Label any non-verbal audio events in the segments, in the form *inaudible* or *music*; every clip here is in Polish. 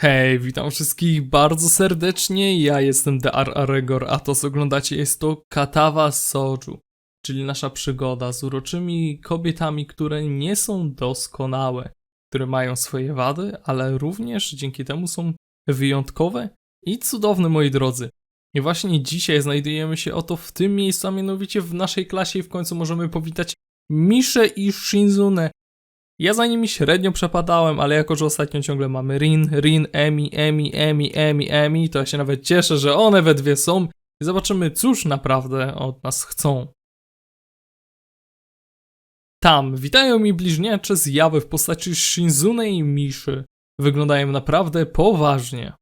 Hej, witam wszystkich bardzo serdecznie. Ja jestem The Aregor, a to co oglądacie jest to Katawa Soju, czyli nasza przygoda z uroczymi kobietami, które nie są doskonałe, które mają swoje wady, ale również dzięki temu są wyjątkowe i cudowne, moi drodzy. I właśnie dzisiaj znajdujemy się oto w tym miejscu, a mianowicie w naszej klasie i w końcu możemy powitać Miszę i Shinzune, ja za nimi średnio przepadałem, ale jako, że ostatnio ciągle mamy Rin, Rin, Emi, Emi, Emi, Emi, Emi, to ja się nawet cieszę, że one we dwie są i zobaczymy, cóż naprawdę od nas chcą. Tam witają mi bliźniacze zjawy w postaci Shinzune i Miszy. Wyglądają naprawdę poważnie.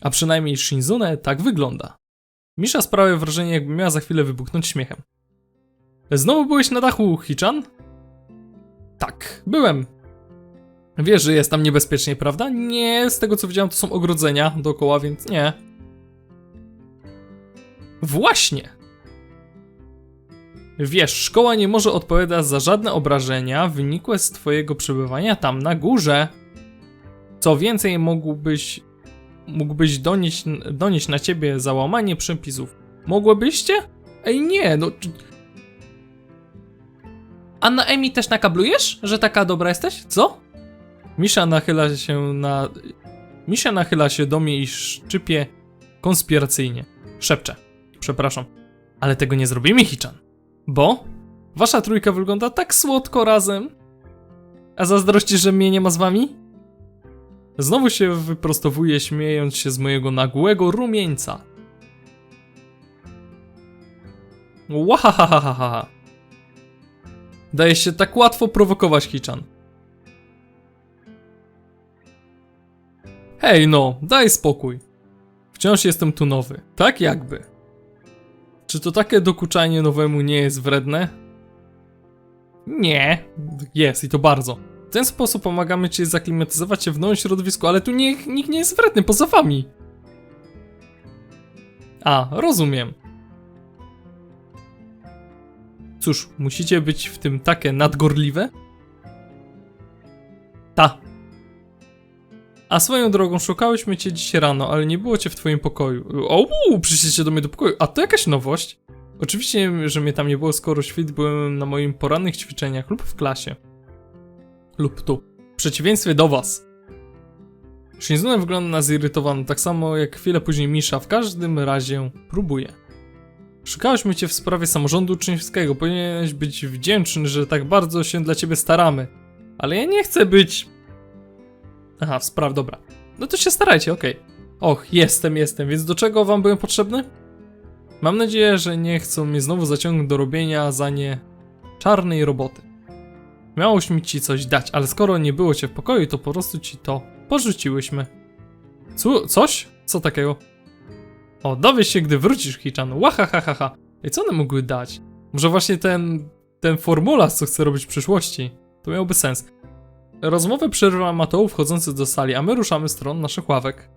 A przynajmniej Shinzune tak wygląda. Misza sprawia wrażenie, jakby miała za chwilę wybuchnąć śmiechem. Znowu byłeś na dachu, Hichan? Tak, byłem. Wiesz, że jest tam niebezpiecznie, prawda? Nie, z tego co widziałem, to są ogrodzenia dookoła, więc nie. Właśnie. Wiesz, szkoła nie może odpowiadać za żadne obrażenia wynikłe z twojego przebywania tam na górze. Co więcej, mógłbyś, mógłbyś donieść, donieść na ciebie załamanie przepisów. Mogłybyście? Ej, nie, no... A na Emi też nakablujesz, że taka dobra jesteś? Co? Misza nachyla się na... Misza nachyla się do mnie i szczypie konspiracyjnie. Szepcze. Przepraszam. Ale tego nie zrobimy, Hichan. Bo? Wasza trójka wygląda tak słodko razem. A zazdrościsz, że mnie nie ma z wami? Znowu się wyprostowuje, śmiejąc się z mojego nagłego rumieńca. Wahahaha. Daje się tak łatwo prowokować Hichan. Hej no, daj spokój. Wciąż jestem tu nowy. Tak jakby. Czy to takie dokuczanie nowemu nie jest wredne? Nie. Jest i to bardzo. W ten sposób pomagamy ci zaklimatyzować się w nowym środowisku, ale tu nie, nikt nie jest wredny poza wami. A, rozumiem. Cóż, musicie być w tym takie nadgorliwe? Ta. A swoją drogą, szukałyśmy cię dziś rano, ale nie było cię w twoim pokoju. O, przyszliście do mnie do pokoju. A to jakaś nowość. Oczywiście, że mnie tam nie było, skoro świt byłem na moim porannych ćwiczeniach lub w klasie. Lub tu. W przeciwieństwie do was. Shinzune wygląda na zirytowaną, tak samo jak chwilę później Misha. W każdym razie próbuje. Szukałyśmy cię w sprawie samorządu uczniowskiego. Powinieneś być wdzięczny, że tak bardzo się dla ciebie staramy. Ale ja nie chcę być... Aha, w spraw, dobra. No to się starajcie, okej. Okay. Och, jestem, jestem, więc do czego wam byłem potrzebny? Mam nadzieję, że nie chcą mnie znowu zaciągnąć do robienia za nie czarnej roboty. Miałośmy ci coś dać, ale skoro nie było cię w pokoju, to po prostu ci to porzuciłyśmy. Co? Coś? Co takiego? O, dowiesz się, gdy wrócisz, Hichan. Łahahaha. I co one mogły dać? Może właśnie ten, ten formularz, co chce robić w przyszłości. To miałby sens. Rozmowę przerywa Mateo wchodzący do sali, a my ruszamy w stronę naszych ławek.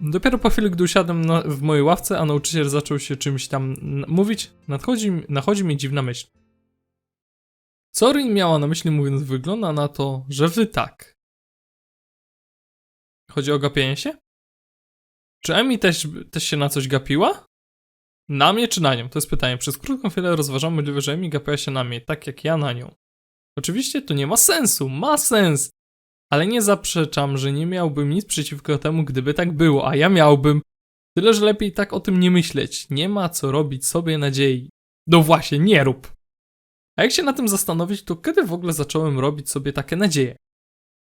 Dopiero po chwili, gdy usiadłem na, w mojej ławce, a nauczyciel zaczął się czymś tam mówić, nadchodzi, nachodzi mi dziwna myśl. Co Rin miała na myśli mówiąc, wygląda na to, że wy tak. Chodzi o gapienie się? Czy Emi też, też się na coś gapiła? Na mnie czy na nią? To jest pytanie. Przez krótką chwilę rozważam możliwe, że Emi gapiła się na mnie, tak jak ja na nią. Oczywiście to nie ma sensu, ma sens! Ale nie zaprzeczam, że nie miałbym nic przeciwko temu, gdyby tak było, a ja miałbym. Tyle, że lepiej tak o tym nie myśleć. Nie ma co robić sobie nadziei. No właśnie, nie rób! A jak się na tym zastanowić, to kiedy w ogóle zacząłem robić sobie takie nadzieje?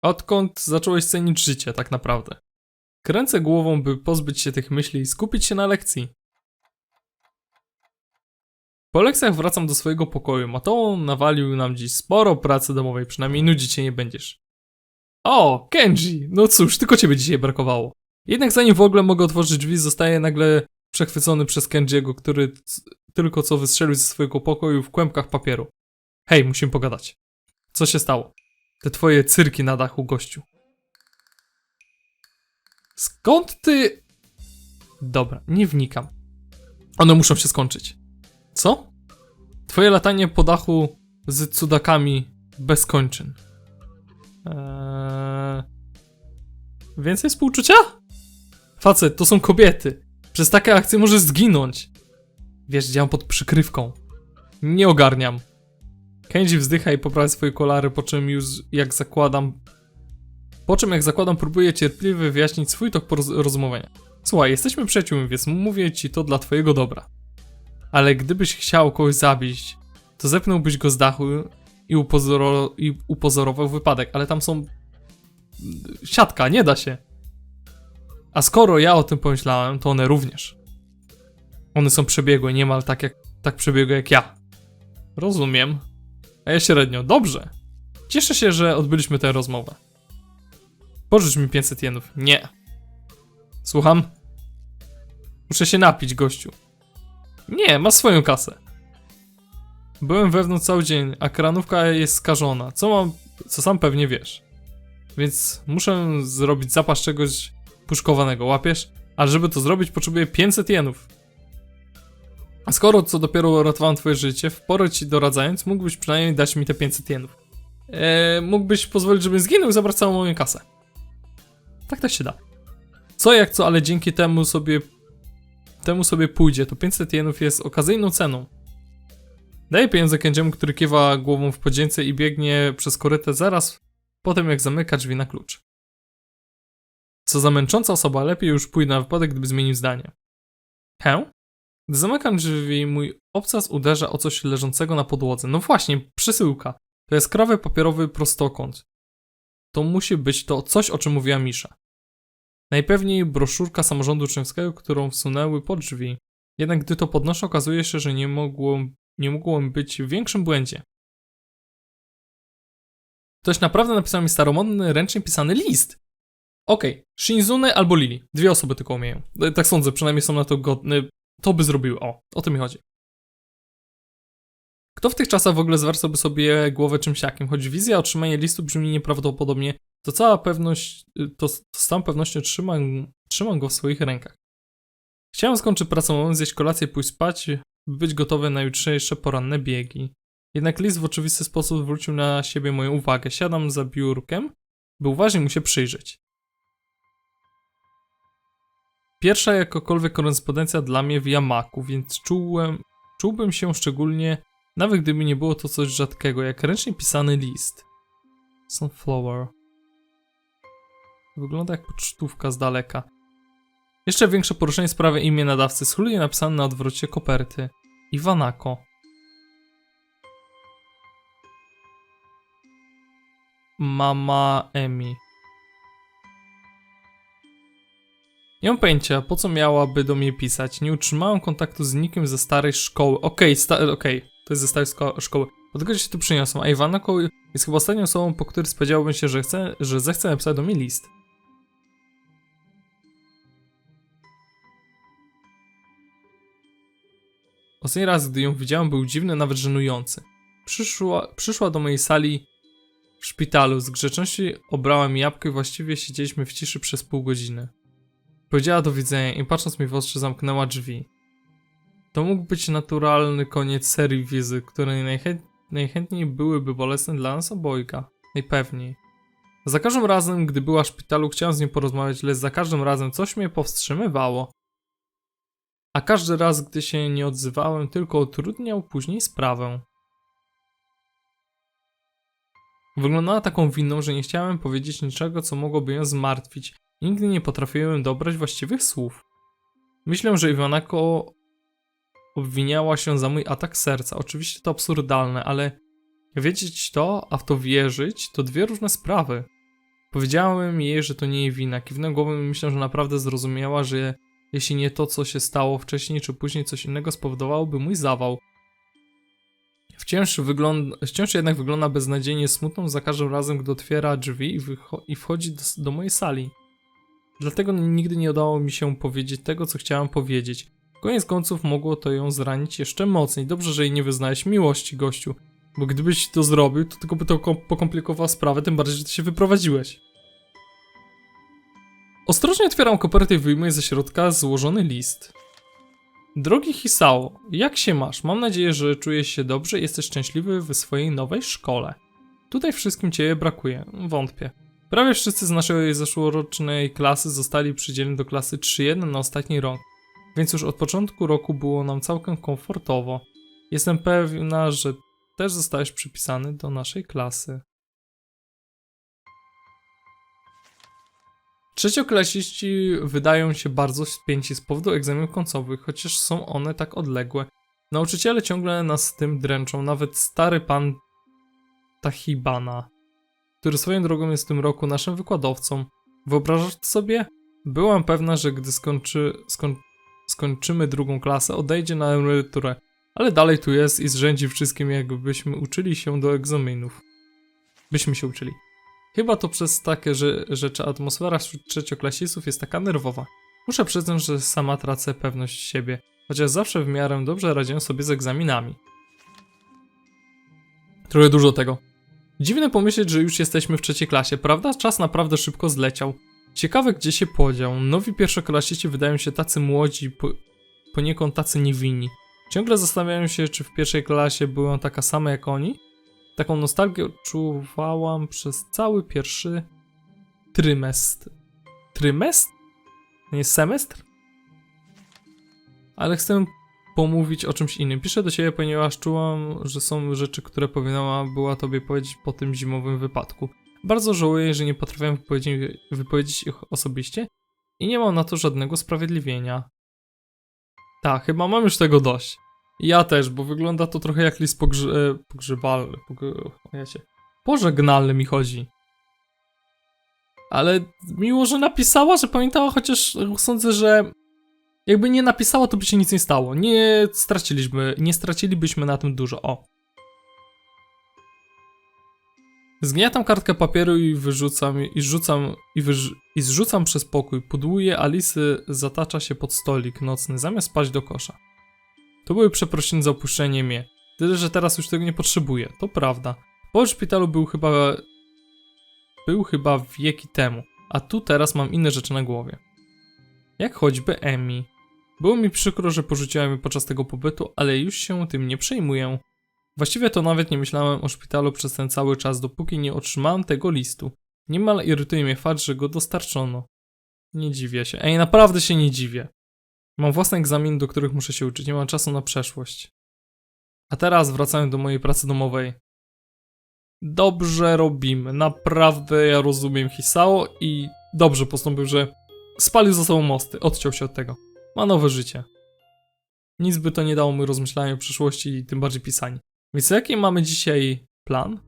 Odkąd zacząłeś cenić życie, tak naprawdę? Kręcę głową, by pozbyć się tych myśli i skupić się na lekcji. Po lekcjach wracam do swojego pokoju. Mateo nawalił nam dziś sporo pracy domowej, przynajmniej nudzić się nie będziesz. O, Kenji! No cóż, tylko ciebie dzisiaj brakowało. Jednak zanim w ogóle mogę otworzyć drzwi, zostaje nagle przechwycony przez Kenjiego, który tylko co wystrzelił ze swojego pokoju w kłębkach papieru. Hej, musimy pogadać. Co się stało? Te twoje cyrki na dachu, gościu. Skąd ty... Dobra, nie wnikam. One muszą się skończyć. Co? Twoje latanie po dachu z cudakami bez kończyn. Eee... Więcej współczucia? Facet, to są kobiety. Przez takie akcje może zginąć. Wiesz, działam pod przykrywką. Nie ogarniam. Kenji wzdycha i poprawia swoje kolary, po czym już jak zakładam... Po czym jak zakładam próbuję cierpliwie wyjaśnić swój tok porozumowania. Słuchaj, jesteśmy przyjaciółmi, więc mówię ci to dla twojego dobra. Ale gdybyś chciał kogoś zabić, to zepnąłbyś go z dachu i, upozoro, i upozorował wypadek, ale tam są... Siatka, nie da się. A skoro ja o tym pomyślałem, to one również. One są przebiegłe, niemal tak jak tak przebiegłe jak ja. Rozumiem. A ja średnio. Dobrze. Cieszę się, że odbyliśmy tę rozmowę. Pożycz mi 500 jenów. Nie. Słucham? Muszę się napić, gościu. Nie, masz swoją kasę. Byłem wewnątrz cały dzień, a kranówka jest skażona. Co mam, co sam pewnie wiesz. Więc muszę zrobić zapas czegoś puszkowanego, łapiesz? A żeby to zrobić, potrzebuję 500 jenów. A skoro co dopiero uratowałem twoje życie, w porę ci doradzając, mógłbyś przynajmniej dać mi te 500 jenów. Eee, mógłbyś pozwolić, żebym zginął i zabrać całą moją kasę. Tak też się da. Co jak co, ale dzięki temu sobie temu sobie pójdzie, to 500 jenów jest okazyjną ceną. Daję pieniądze kędziemu, który kiwa głową w podzięce i biegnie przez korytę zaraz po tym, jak zamyka drzwi na klucz. Co za męcząca osoba, lepiej już pójdę na wypadek, gdyby zmienił zdanie. Hę? Gdy zamykam drzwi, mój obcas uderza o coś leżącego na podłodze. No właśnie, przesyłka. To jest krawy papierowy prostokąt. To musi być to coś, o czym mówiła Misza. Najpewniej broszurka samorządu czeskego, którą wsunęły pod drzwi. Jednak gdy to podnoszę, okazuje się, że nie mogłem, nie mogłem być w większym błędzie. Ktoś naprawdę napisał mi staromodny, ręcznie pisany list. Okej, okay. Shinzune albo Lili. Dwie osoby tylko umieją. Tak sądzę, przynajmniej są na to godne. To by zrobiły. O, o to mi chodzi. Kto w tych czasach w ogóle zwracałby sobie głowę czymś jakim? Choć wizja otrzymania listu brzmi nieprawdopodobnie, to cała pewność, to, to z całą pewnością trzymam, trzymam go w swoich rękach. Chciałem skończyć pracę, zjeść kolację, pójść spać, by być gotowy na jutrzejsze poranne biegi. Jednak list w oczywisty sposób zwrócił na siebie moją uwagę. Siadam za biurkiem, by uważnie mu się przyjrzeć. Pierwsza jakokolwiek korespondencja dla mnie w Yamaku, więc czułem, czułbym się szczególnie, nawet gdyby nie było to coś rzadkiego, jak ręcznie pisany list. Sunflower. Wygląda jak pocztówka z daleka. Jeszcze większe poruszenie sprawia imię nadawcy, schludnie napisane na odwrocie koperty. Iwanako. Mama Emi. Nie mam pojęcia, po co miałaby do mnie pisać. Nie utrzymałem kontaktu z nikim ze starej szkoły. Okej, okay, okej, okay. to jest ze starej szkoły. Od tego się tu przyniosą, a Iwanako jest chyba ostatnią osobą, po której spodziewałbym się, że, chce, że zechce napisać do mnie list. Ostatni raz, gdy ją widziałem, był dziwny, nawet żenujący. Przyszła, przyszła do mojej sali w szpitalu. Z grzeczności obrałem jabłkę i właściwie siedzieliśmy w ciszy przez pół godziny. Powiedziała do widzenia i patrząc mi w oczy zamknęła drzwi. To mógł być naturalny koniec serii wizyt, które najchę najchętniej byłyby bolesne dla nas obojga. Najpewniej. Za każdym razem, gdy była w szpitalu, chciałem z nią porozmawiać, lecz za każdym razem coś mnie powstrzymywało. A każdy raz, gdy się nie odzywałem, tylko utrudniał później sprawę. Wyglądała taką winną, że nie chciałem powiedzieć niczego, co mogłoby ją zmartwić. Nigdy nie potrafiłem dobrać właściwych słów. Myślę, że Iwanako obwiniała się za mój atak serca. Oczywiście to absurdalne, ale wiedzieć to, a w to wierzyć, to dwie różne sprawy. Powiedziałem jej, że to nie jej wina. Kiwnę głową i myślę, że naprawdę zrozumiała, że jeśli nie to, co się stało wcześniej czy później, coś innego spowodowałoby mój zawał. Wciąż, wygląda, wciąż jednak wygląda beznadziejnie smutną za każdym razem, gdy otwiera drzwi i, i wchodzi do, do mojej sali. Dlatego nigdy nie udało mi się powiedzieć tego, co chciałam powiedzieć. Koniec końców mogło to ją zranić jeszcze mocniej. Dobrze, że jej nie wyznałeś miłości, gościu. Bo gdybyś to zrobił, to tylko by to pokomplikowało sprawę, tym bardziej, że ty się wyprowadziłeś. Ostrożnie otwieram kopertę i wyjmuję ze środka złożony list. Drogi Hisao, jak się masz? Mam nadzieję, że czujesz się dobrze i jesteś szczęśliwy w swojej nowej szkole. Tutaj wszystkim ciebie brakuje, wątpię. Prawie wszyscy z naszej zeszłorocznej klasy zostali przydzieleni do klasy 3.1 na ostatni rok, więc już od początku roku było nam całkiem komfortowo. Jestem pewna, że też zostałeś przypisany do naszej klasy. Trzecioklasiści wydają się bardzo spięci z powodu egzaminów końcowych, chociaż są one tak odległe. Nauczyciele ciągle nas z tym dręczą, nawet stary pan Tachibana, który swoją drogą jest w tym roku naszym wykładowcą. Wyobrażasz sobie? Byłam pewna, że gdy skończy, skoń, skończymy drugą klasę, odejdzie na emeryturę, ale dalej tu jest i zrzędzi wszystkim, jakbyśmy uczyli się do egzaminów. Byśmy się uczyli. Chyba to przez takie że, rzeczy atmosfera wśród trzecioklasistów jest taka nerwowa. Muszę przyznać, że sama tracę pewność siebie, chociaż zawsze w miarę dobrze radziłem sobie z egzaminami. Trochę dużo tego. Dziwne pomyśleć, że już jesteśmy w trzeciej klasie, prawda? Czas naprawdę szybko zleciał. Ciekawe, gdzie się podział. Nowi pierwszoklasiści wydają się tacy młodzi, po, poniekąd tacy niewinni. Ciągle zastanawiam się, czy w pierwszej klasie byłem taka sama jak oni. Taką nostalgię odczuwałam przez cały pierwszy trymestr. Trymestr? Nie semestr? Ale chcę pomówić o czymś innym. Piszę do ciebie, ponieważ czułam, że są rzeczy, które powinna była tobie powiedzieć po tym zimowym wypadku. Bardzo żałuję, że nie potrafiłem wypowiedzieć, wypowiedzieć ich osobiście i nie mam na to żadnego sprawiedliwienia. Tak, chyba mam już tego dość. Ja też, bo wygląda to trochę jak list pogrze pogrzebalny. Pog ja się... Pożegnalny mi chodzi. Ale miło, że napisała, że pamiętała, chociaż sądzę, że jakby nie napisała, to by się nic nie stało. Nie straciliśmy, nie stracilibyśmy na tym dużo. O. Zgniatam kartkę papieru i wyrzucam, i rzucam, i, wyrz i zrzucam przez pokój. Pudłuję, Alisy zatacza się pod stolik nocny, zamiast spać do kosza. To były przeprosiny za opuszczenie mnie. Tyle, że teraz już tego nie potrzebuję. To prawda. Po szpitalu był chyba... Był chyba wieki temu. A tu teraz mam inne rzeczy na głowie. Jak choćby Emi. Było mi przykro, że porzuciłem ją podczas tego pobytu, ale już się tym nie przejmuję. Właściwie to nawet nie myślałem o szpitalu przez ten cały czas, dopóki nie otrzymałem tego listu. Niemal irytuje mnie fakt, że go dostarczono. Nie dziwię się. Ej, naprawdę się nie dziwię. Mam własne egzaminy, do których muszę się uczyć, nie mam czasu na przeszłość. A teraz wracając do mojej pracy domowej. Dobrze robimy, naprawdę ja rozumiem Hisao i dobrze postąpił, że spalił za sobą mosty, odciął się od tego. Ma nowe życie. Nic by to nie dało mu rozmyślaniu o przyszłości i tym bardziej pisaniu. Więc jaki mamy dzisiaj plan?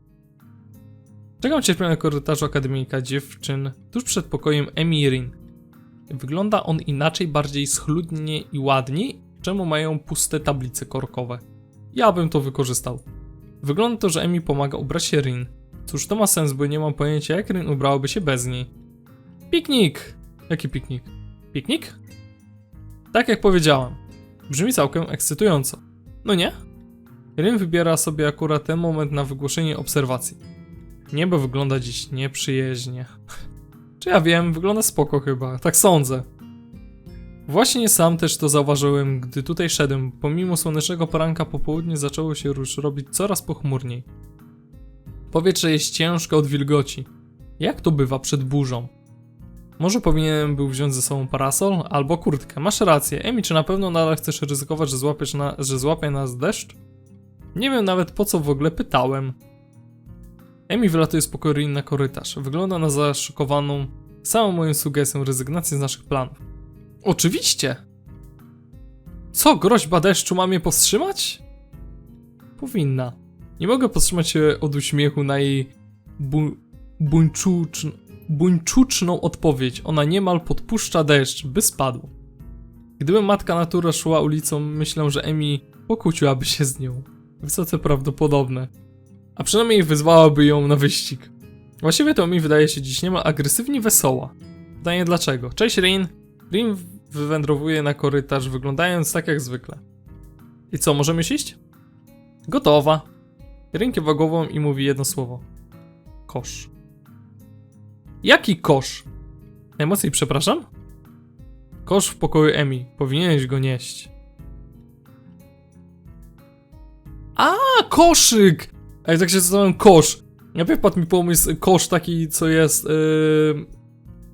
Czekam cierpliwie na korytarzu akademika dziewczyn tuż przed pokojem Emirin. Wygląda on inaczej, bardziej schludnie i ładniej, czemu mają puste tablice korkowe. Ja bym to wykorzystał. Wygląda to, że Emi pomaga ubrać się Rin. Cóż, to ma sens, bo nie mam pojęcia, jak Rin ubrałaby się bez niej. Piknik! Jaki piknik? Piknik? Tak jak powiedziałam. Brzmi całkiem ekscytująco. No nie? Rin wybiera sobie akurat ten moment na wygłoszenie obserwacji. Niebo wygląda dziś nieprzyjaźnie. Czy ja wiem, wygląda spoko chyba, tak sądzę. Właśnie sam też to zauważyłem, gdy tutaj szedłem. Pomimo słonecznego poranka popołudnie zaczęło się już robić coraz pochmurniej. Powietrze jest ciężkie od wilgoci. Jak to bywa przed burzą? Może powinienem był wziąć ze sobą parasol albo kurtkę. Masz rację. Emi, czy na pewno nadal chcesz ryzykować, że, złapiesz na, że złapie nas deszcz? Nie wiem nawet po co w ogóle pytałem. Emi wylatuje z pokoju na korytarz. Wygląda na zaszokowaną samą moją sugestią rezygnacji z naszych planów. Oczywiście! Co, groźba deszczu ma mnie powstrzymać? Powinna. Nie mogę powstrzymać się od uśmiechu na jej bu buńczuczn buńczuczną odpowiedź. Ona niemal podpuszcza deszcz, by spadł. Gdyby matka natura szła ulicą, myślę, że Emi pokłóciłaby się z nią. Wysoce prawdopodobne a przynajmniej wyzwałaby ją na wyścig. Właściwie to mi wydaje się dziś niemal agresywnie wesoła. Pytanie dlaczego? Cześć Rin. Rin wywędrowuje na korytarz, wyglądając tak jak zwykle. I co, możemy iść? Gotowa. Rin kiwa głową i mówi jedno słowo. Kosz. Jaki kosz? Najmocniej przepraszam? Kosz w pokoju Emi. Powinieneś go nieść. A, koszyk! A jak tak się zastanawiam, kosz. Najpierw padł mi pomysł, kosz taki, co jest yy,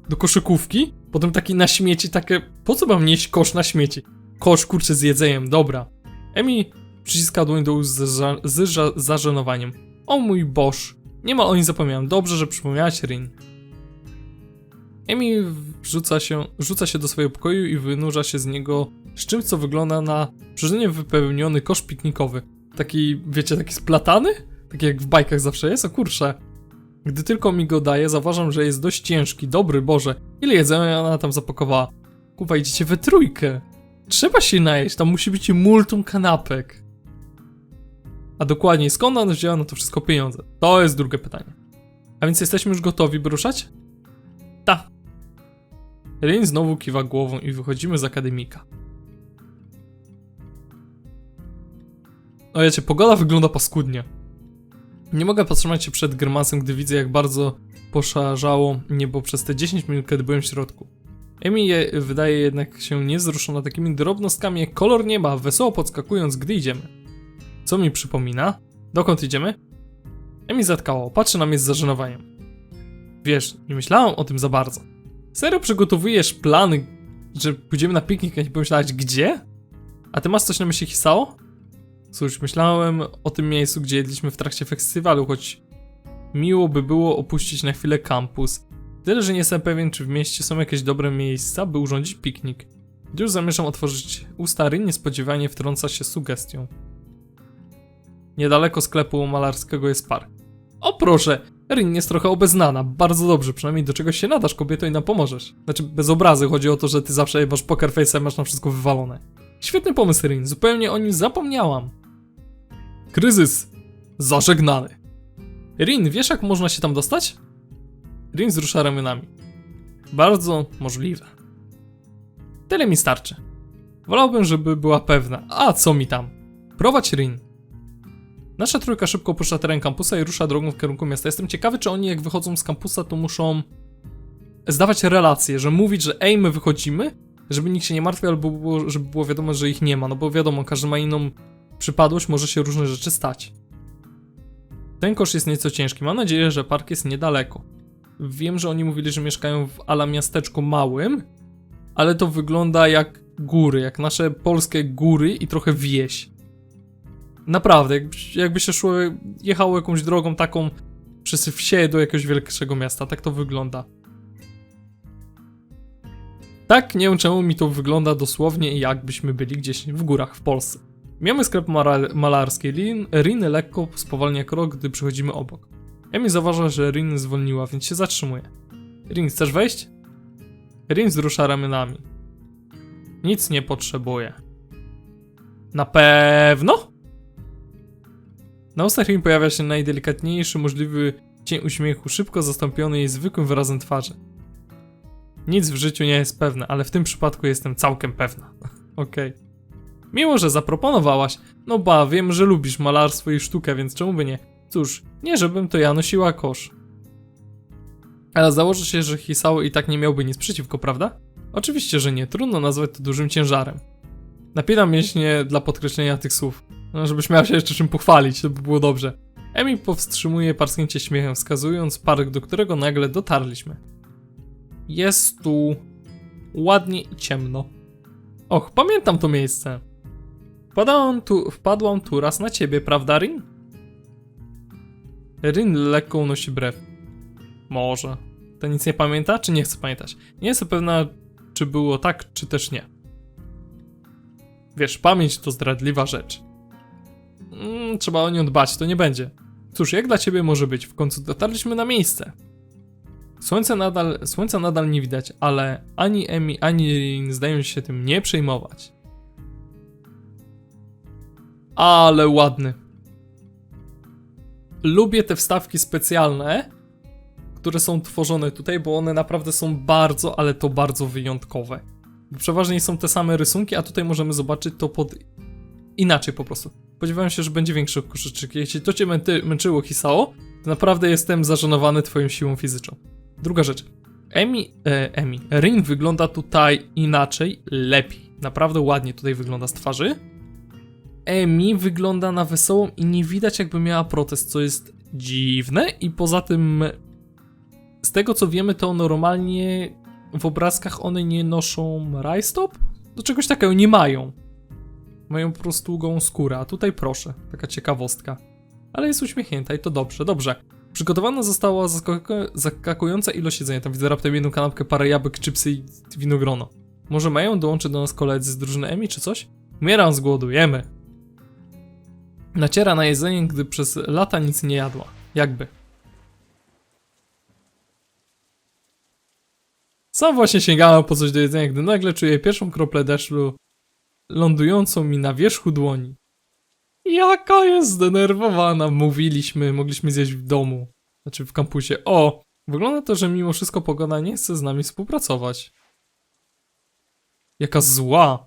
do koszykówki, potem taki na śmieci, takie, po co mam nieść kosz na śmieci? Kosz, kurczę, z jedzeniem, dobra. Emi przyciska dłoń do ust z, z zażenowaniem. O mój Boż, niemal o nim zapomniałem, dobrze, że przypomniałaś Rin. Emi rzuca się, rzuca się do swojego pokoju i wynurza się z niego z czymś, co wygląda na przyrzędnie wypełniony kosz piknikowy. Taki, wiecie, taki splatany? Tak jak w bajkach zawsze jest, o kurczę. Gdy tylko mi go daje, zauważam, że jest dość ciężki. Dobry Boże, ile jedzenia ona tam zapakowała? Kuba, idziecie we trójkę. Trzeba się najeść, tam musi być multum kanapek. A dokładniej, skąd ona wzięła na to wszystko pieniądze? To jest drugie pytanie. A więc jesteśmy już gotowi, by ruszać? Ta. Rin znowu kiwa głową i wychodzimy z akademika. O wiecie, pogoda wygląda paskudnie. Nie mogę powstrzymać się przed grymasem, gdy widzę, jak bardzo poszarzało niebo przez te 10 minut, kiedy byłem w środku. Emi je, wydaje jednak się niewzruszona takimi drobnostkami jak kolor nieba, wesoło podskakując, gdy idziemy. Co mi przypomina? Dokąd idziemy? Emi zatkało, patrzy na mnie z zażenowaniem. Wiesz, nie myślałam o tym za bardzo. Serio przygotowujesz plany, że pójdziemy na piknik, a nie pomyślałaś gdzie? A ty masz coś na myśli Hisao? Cóż, myślałem o tym miejscu, gdzie jedliśmy w trakcie festiwalu, choć miło by było opuścić na chwilę kampus. Tyle, że nie jestem pewien, czy w mieście są jakieś dobre miejsca, by urządzić piknik. Już zamierzam otworzyć usta, Rin niespodziewanie wtrąca się sugestią. Niedaleko sklepu malarskiego jest park. O proszę, Rin jest trochę obeznana, bardzo dobrze, przynajmniej do czegoś się nadasz kobieto i nam pomożesz. Znaczy, bez obrazy, chodzi o to, że ty zawsze masz poker face masz na wszystko wywalone. Świetny pomysł, Rin, zupełnie o nim zapomniałam. Kryzys zażegnany. Rin, wiesz jak można się tam dostać? Rin wzrusza ramionami. Bardzo możliwe. Tyle mi starczy. Wolałbym, żeby była pewna. A co mi tam? Prowadź Rin. Nasza trójka szybko opuszcza teren kampusa i rusza drogą w kierunku miasta. Jestem ciekawy, czy oni jak wychodzą z kampusa, to muszą zdawać relacje, że mówić, że ej, my wychodzimy, żeby nikt się nie martwił, albo było, żeby było wiadomo, że ich nie ma. No bo wiadomo, każdy ma inną przypadłość, może się różne rzeczy stać. Ten kosz jest nieco ciężki. Mam nadzieję, że park jest niedaleko. Wiem, że oni mówili, że mieszkają w ala miasteczku małym, ale to wygląda jak góry, jak nasze polskie góry i trochę wieś. Naprawdę, jakby, się szło, jechało jakąś drogą taką przez wsie do jakiegoś wielkiego miasta, tak to wygląda. Tak, nie wiem czemu mi to wygląda dosłownie jakbyśmy byli gdzieś w górach w Polsce. Mamy sklep malarski. Rin, Rin lekko spowalnia krok, gdy przychodzimy obok. Emi zauważa, że Rin zwolniła, więc się zatrzymuje. Rin, chcesz wejść? Rin wzrusza ramionami. Nic nie potrzebuję. Na pewno? Na ustach Rin pojawia się najdelikatniejszy możliwy cień uśmiechu, szybko zastąpiony jej zwykłym wyrazem twarzy. Nic w życiu nie jest pewne, ale w tym przypadku jestem całkiem pewna. *laughs* Okej. Miło, że zaproponowałaś. No ba, wiem, że lubisz malarstwo i sztukę, więc czemu by nie? Cóż, nie żebym to ja nosiła kosz. Ale założę się, że Hisao i tak nie miałby nic przeciwko, prawda? Oczywiście, że nie. Trudno nazwać to dużym ciężarem. Napinam mięśnie dla podkreślenia tych słów. No, żebyś miała się jeszcze czym pochwalić, to by było dobrze. Emi powstrzymuje parsknięcie śmiechem, wskazując park, do którego nagle dotarliśmy. Jest tu ładnie i ciemno. Och, pamiętam to miejsce. Wpadłam tu, wpadłam tu raz na ciebie, prawda, Rin? Rin lekko unosi brew. Może. To nic nie pamięta, czy nie chce pamiętać? Nie jestem pewna, czy było tak, czy też nie. Wiesz, pamięć to zdradliwa rzecz. Mm, trzeba o nią dbać, to nie będzie. Cóż, jak dla ciebie może być? W końcu dotarliśmy na miejsce. Słońce nadal, słońca nadal nie widać, ale ani Emi, ani Rin zdają się tym nie przejmować. Ale ładny. Lubię te wstawki specjalne, które są tworzone tutaj, bo one naprawdę są bardzo, ale to bardzo wyjątkowe. Przeważnie są te same rysunki, a tutaj możemy zobaczyć to pod inaczej po prostu. Spodziewałem się, że będzie większy koszyczek. Jeśli to cię męczyło Hisao, to naprawdę jestem zażenowany twoją siłą fizyczną. Druga rzecz. Emi, e, Emi, Rin wygląda tutaj inaczej, lepiej. Naprawdę ładnie tutaj wygląda z twarzy. Emi wygląda na wesołą i nie widać jakby miała protest, co jest dziwne i poza tym z tego co wiemy to normalnie w obrazkach one nie noszą rajstop? Do czegoś takiego nie mają. Mają po prostu długą skórę, a tutaj proszę, taka ciekawostka. Ale jest uśmiechnięta i to dobrze, dobrze. Przygotowana została zaskaku- zaskakująca ilość jedzenia. Tam widzę raptem jedną kanapkę, parę jabłek, chipsy i winogrono. Może mają dołączyć do nas koledzy z drużyny Emi czy coś? Umieram z głodu, jemy. Naciera na jedzenie, gdy przez lata nic nie jadła. Jakby. Sam właśnie sięgałem po coś do jedzenia, gdy nagle czuję pierwszą kroplę deszczu lądującą mi na wierzchu dłoni. Jaka jest zdenerwowana, mówiliśmy, mogliśmy zjeść w domu. Znaczy w kampusie. O, wygląda to, że mimo wszystko pogoda nie chce z nami współpracować. Jaka zła.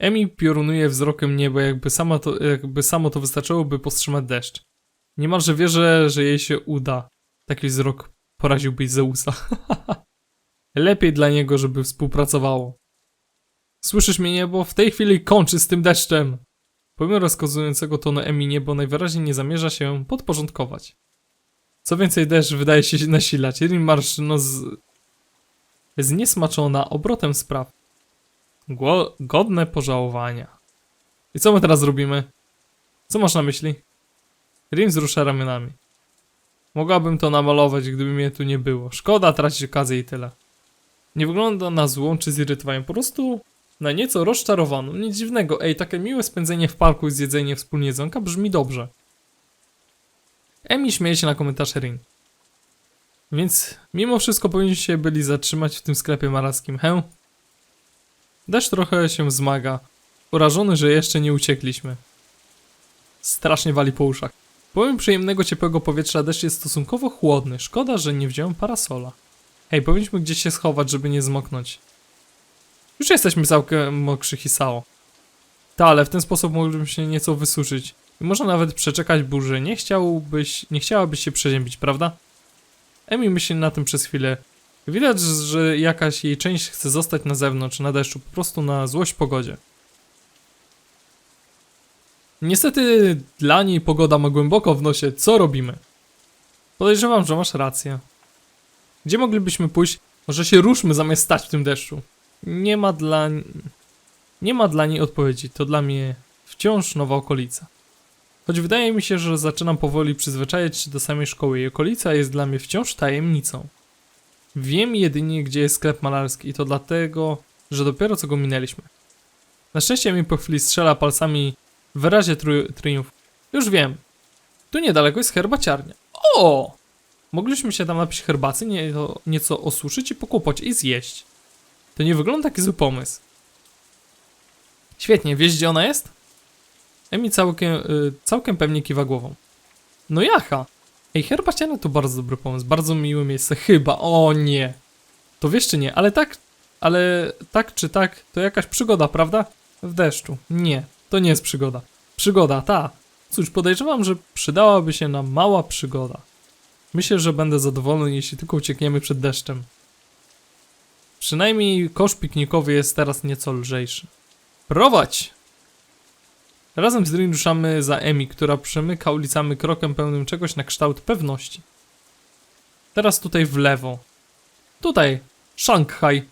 Emi piorunuje wzrokiem niebo, jakby, sama to, jakby samo to wystarczyło, by powstrzymać deszcz. Niemalże wierzę, że jej się uda. Taki wzrok poraziłby Zeusa. *laughs* Lepiej dla niego, żeby współpracowało. Słyszysz mnie niebo? W tej chwili kończy z tym deszczem. Pomimo rozkazującego tonu Emi niebo najwyraźniej nie zamierza się podporządkować. Co więcej, deszcz wydaje się nasilać. Jeden marsz no z... zniesmaczona obrotem spraw. Gło... godne pożałowania. I co my teraz robimy? Co masz na myśli? Rim wzrusza ramionami. Mogłabym to namalować, gdyby mnie tu nie było. Szkoda tracić okazję i tyle. Nie wygląda na złą czy zirytowaną, po prostu na nieco rozczarowaną. Nic dziwnego, ej, takie miłe spędzenie w parku i zjedzenie wspólnie jedzonka brzmi dobrze. Emi śmieje się na komentarz Rin. Więc mimo wszystko powinniśmy się byli zatrzymać w tym sklepie marackim, he? Deszcz trochę się wzmaga, urażony, że jeszcze nie uciekliśmy. Strasznie wali po uszach. Pomimo przyjemnego, ciepłego powietrza, deszcz jest stosunkowo chłodny. Szkoda, że nie wziąłem parasola. Hej, powinniśmy gdzieś się schować, żeby nie zmoknąć. Już jesteśmy całkiem mokrzy Hisao. Ta, ale w ten sposób moglibyśmy się nieco wysuszyć. I może nawet przeczekać burzy. Nie chciałbyś, nie chciałabyś się przeziębić, prawda? Emi myśli na tym przez chwilę. Widać, że jakaś jej część chce zostać na zewnątrz, na deszczu, po prostu na złość pogodzie. Niestety dla niej pogoda ma głęboko w nosie. Co robimy? Podejrzewam, że masz rację. Gdzie moglibyśmy pójść? Może się ruszmy zamiast stać w tym deszczu. Nie ma dla... Nie ma dla niej odpowiedzi. To dla mnie wciąż nowa okolica. Choć wydaje mi się, że zaczynam powoli przyzwyczajać się do samej szkoły. Jej okolica jest dla mnie wciąż tajemnicą. Wiem jedynie, gdzie jest sklep malarski i to dlatego, że dopiero co go minęliśmy. Na szczęście mi po chwili strzela palcami w wyrazie tru- triumfu. Już wiem. Tu niedaleko jest herbaciarnia. O! Mogliśmy się tam napić herbacy, nie, nieco osuszyć i pokłopać i zjeść. To nie wygląda taki zły pomysł. Świetnie, wiesz gdzie ona jest? Emi całkiem, y, całkiem pewnie kiwa głową. No jacha! Ej, herbaciarnia to bardzo dobry pomysł, bardzo miłe miejsce, chyba, o nie. To wiesz czy nie, ale tak, ale tak czy tak, to jakaś przygoda, prawda? W deszczu. Nie, to nie jest przygoda. Przygoda, ta. Cóż, podejrzewam, że przydałaby się nam mała przygoda. Myślę, że będę zadowolony, jeśli tylko uciekniemy przed deszczem. Przynajmniej kosz piknikowy jest teraz nieco lżejszy. Prowadź! Razem z Rin ruszamy za Emi, która przemyka ulicami krokiem pełnym czegoś na kształt pewności. Teraz tutaj w lewo. Tutaj, Szanghaj.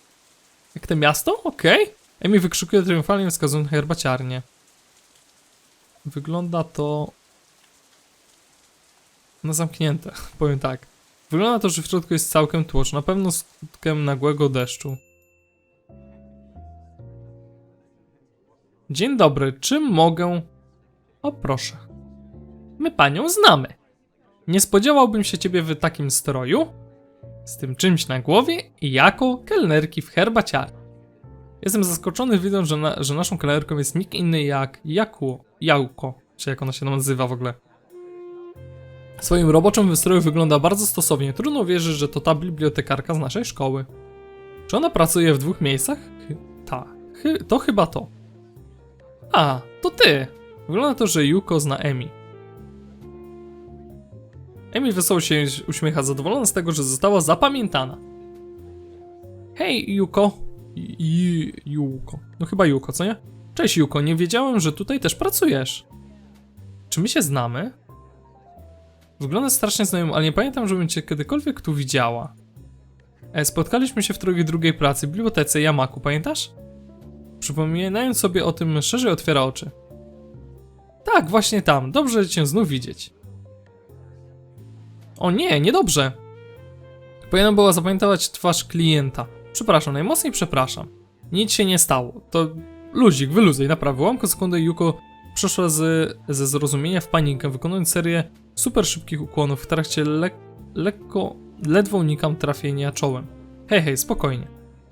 Jak to miasto? Okej. Emi wykrzykuje triumfalnie wskazując na herbaciarnię. Wygląda to... No zamknięte, *laughs* powiem tak. Wygląda to, że w środku jest całkiem tłocz, na pewno skutkiem nagłego deszczu. Dzień dobry, czym mogę... O proszę. My panią znamy. Nie spodziewałbym się ciebie w takim stroju, z tym czymś na głowie i jako kelnerki w herbaciarni. Jestem zaskoczony widząc, że, na, że naszą kelnerką jest nikt inny jak Jaku, Jałko, czy jak ona się nazywa w ogóle. W swoim roboczym wystroju wygląda bardzo stosownie. Trudno wierzyć, że to ta bibliotekarka z naszej szkoły. Czy ona pracuje w dwóch miejscach? Tak, to chyba to. A, to ty! Wygląda to, że Yuko zna Emi. Emi wesoło się uśmiecha, zadowolona z tego, że została zapamiętana. Hej, Yuko. Ju- Yuko. No chyba Yuko, co nie? Cześć, Yuko. Nie wiedziałem, że tutaj też pracujesz. Czy my się znamy? Wygląda strasznie znajomo, ale nie pamiętam, żebym cię kiedykolwiek tu widziała. E, spotkaliśmy się w drogi drugiej pracy w bibliotece Yamaku, pamiętasz? Przypominając sobie o tym, szerzej otwiera oczy. Tak, właśnie tam. Dobrze cię znów widzieć. O nie, niedobrze. Powinnam była zapamiętać twarz klienta. Przepraszam, najmocniej przepraszam. Nic się nie stało. To luzik, wyluzuj, naprawdę. Łamko sekundy Yuko przeszła z, ze zrozumienia w panikę, wykonując serię super szybkich ukłonów w trakcie le lekko, ledwo unikam trafienia czołem. Hej, hej, spokojnie.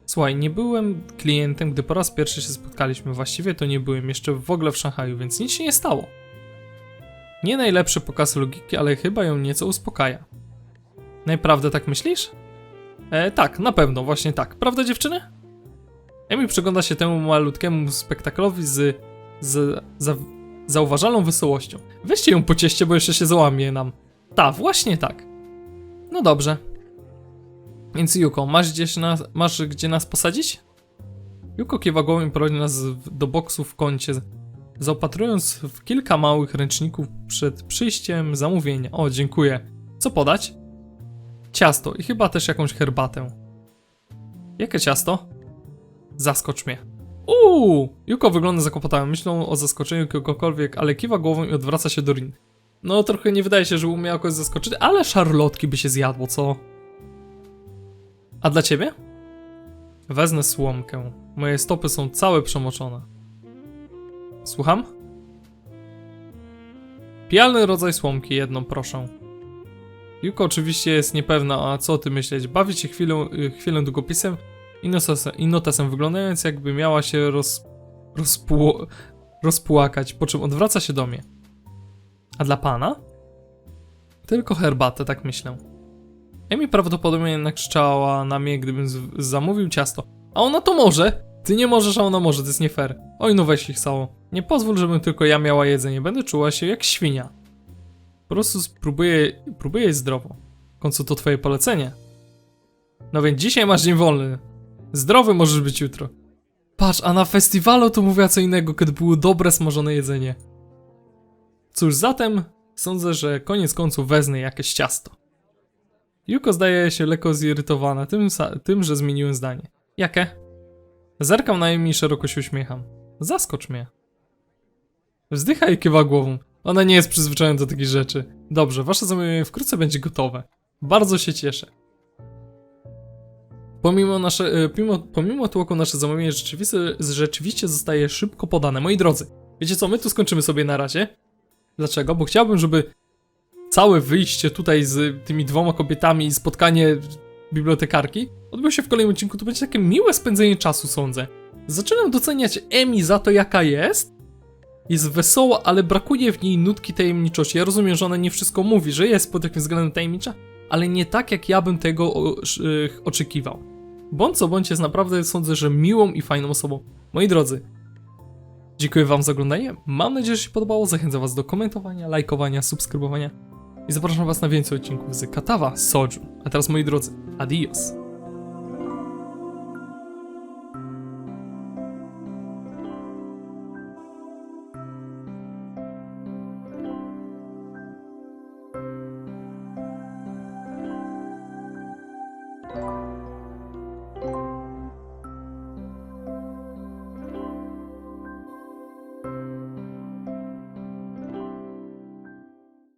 Słuchaj, nie byłem klientem, gdy po raz pierwszy się spotkaliśmy. Właściwie to nie byłem jeszcze w ogóle w Szanghaju, więc nic się nie stało. Nie najlepszy pokaz logiki, ale chyba ją nieco uspokaja. Naprawdę tak myślisz? E, tak, na pewno, właśnie tak. Prawda, dziewczyny? Emi przygląda się temu malutkiemu spektaklowi z, z za, zauważalną wesołością. Weźcie ją po cieście, bo jeszcze się załamie nam. Ta, właśnie tak. No dobrze. Więc Juko, masz, gdzieś nas, masz gdzie nas posadzić? Juko kiwa głową i prowadzi nas do boksu w kącie, zaopatrując w kilka małych ręczników przed przyjściem zamówienia. O, dziękuję. Co podać? Ciasto i chyba też jakąś herbatę. Jakie ciasto? Zaskocz mnie. Uuu! Juko wygląda zakłopotałem, myślą o zaskoczeniu kogokolwiek, ale kiwa głową i odwraca się do Rin. No, trochę nie wydaje się, że umiał jakoś zaskoczyć, ale szarlotki by się zjadło, co? A dla ciebie? Wezmę słomkę. Moje stopy są całe przemoczone. Słucham? Pijalny rodzaj słomki, jedną proszę. Juko oczywiście jest niepewna, a co o tym myśleć. Bawi się chwilę, y, chwilę długopisem i notesem, i notesem wyglądając jakby miała się roz, rozpło, rozpłakać, po czym odwraca się do mnie. A dla pana? Tylko herbatę, tak myślę. Emi prawdopodobnie nakrzyczała na mnie, gdybym zamówił ciasto. A ona to może! Ty nie możesz, a ona może, to jest nie fair. Oj, no weź ich cało. Nie pozwól, żebym tylko ja miała jedzenie, będę czuła się jak świnia. Po prostu spróbuję, próbuję jeść zdrowo. W końcu to twoje polecenie. No więc dzisiaj masz dzień wolny. Zdrowy możesz być jutro. Patrz, a na festiwalu to mówiła co innego, kiedy było dobre smażone jedzenie. Cóż, zatem sądzę, że koniec końców wezmę jakieś ciasto. Yuko zdaje się lekko zirytowana tym, tym, że zmieniłem zdanie. Jakie? Zerkam na Emi i szeroko się uśmiecham. Zaskocz mnie. Wzdycha i kiwa głową. Ona nie jest przyzwyczajona do takich rzeczy. Dobrze, wasze zamówienie wkrótce będzie gotowe. Bardzo się cieszę. Pomimo, nasze, e, pomimo, pomimo tłoku nasze zamówienie rzeczywiście, rzeczywiście zostaje szybko podane. Moi drodzy, wiecie co, my tu skończymy sobie na razie. Dlaczego? Bo chciałbym, żeby całe wyjście tutaj z tymi dwoma kobietami i spotkanie bibliotekarki odbyło się w kolejnym odcinku. To będzie takie miłe spędzenie czasu, sądzę. Zaczynam doceniać Emi za to, jaka jest. Jest wesoła, ale brakuje w niej nutki tajemniczości. Ja rozumiem, że ona nie wszystko mówi, że jest pod jakimś względem tajemnicza, ale nie tak, jak ja bym tego y, oczekiwał. Bądź co bądź jest naprawdę, sądzę, że miłą i fajną osobą. Moi drodzy, dziękuję wam za oglądanie. Mam nadzieję, że się podobało. Zachęcam was do komentowania, lajkowania, subskrybowania. I zapraszam was na więcej odcinków z Katawa Soju. A teraz, moi drodzy, adios.